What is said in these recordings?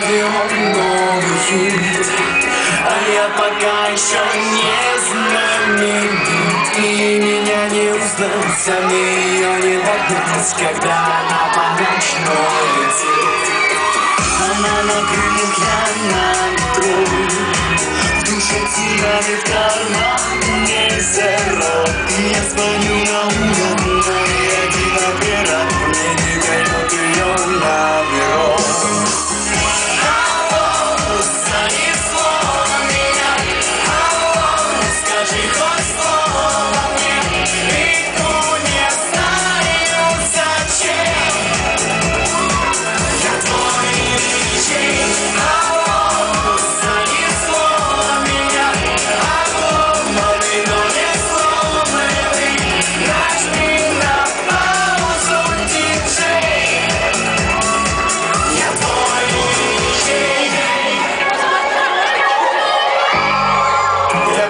знаменит А я пока еще не знаменит. И меня не узнать, мне ее не догнать Когда она по ночной летит. Она на крыльях, я на ветру В душе цунами в кармане зеро Я звоню на угодный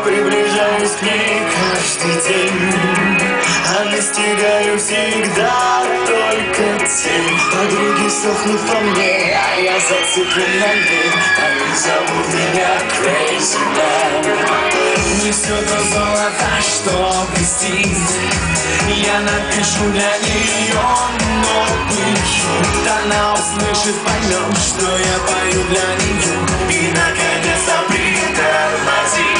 приближаюсь к ней каждый день. А настигаю всегда только тень Подруги сохнут по мне, а я зациклен на ней Они зовут меня Crazy Man. Не все то золото, что блестит Я напишу для нее новый хит Она услышит, поймет, что я пою для нее. И наконец-то притормозит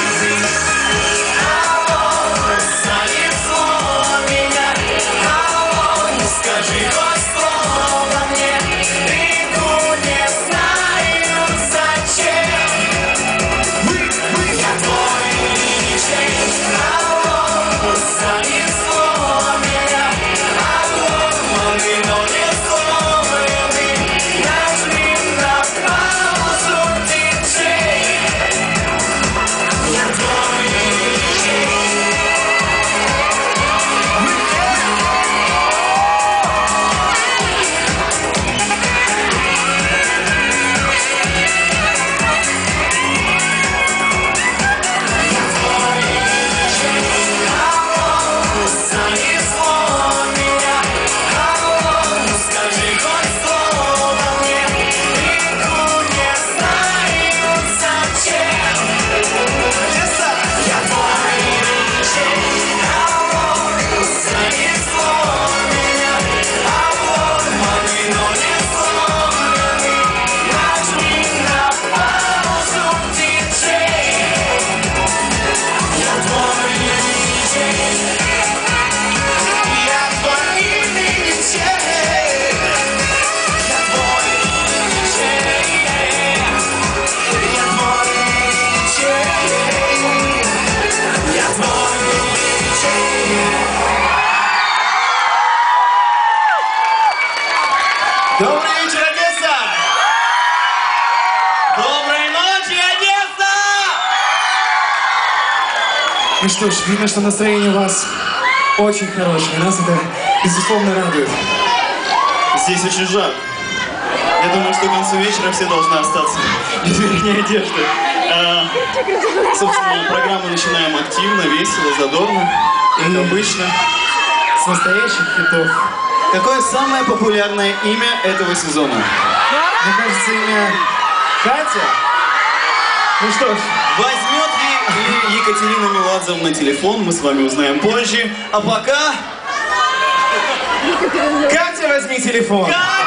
Ну что ж, видно, что настроение у вас очень хорошее. Нас это, безусловно, радует. Здесь очень жарко. Я думаю, что к концу вечера все должны остаться без верхней одежды. А, собственно, программу начинаем активно, весело, задорно, как обычно. С настоящих хитов. Какое самое популярное имя этого сезона? Мне кажется, имя Катя. Ну что ж, Возьмет ли Екатерина Меладзовна телефон, мы с вами узнаем позже. А пока... Катя, возьми телефон. Катя!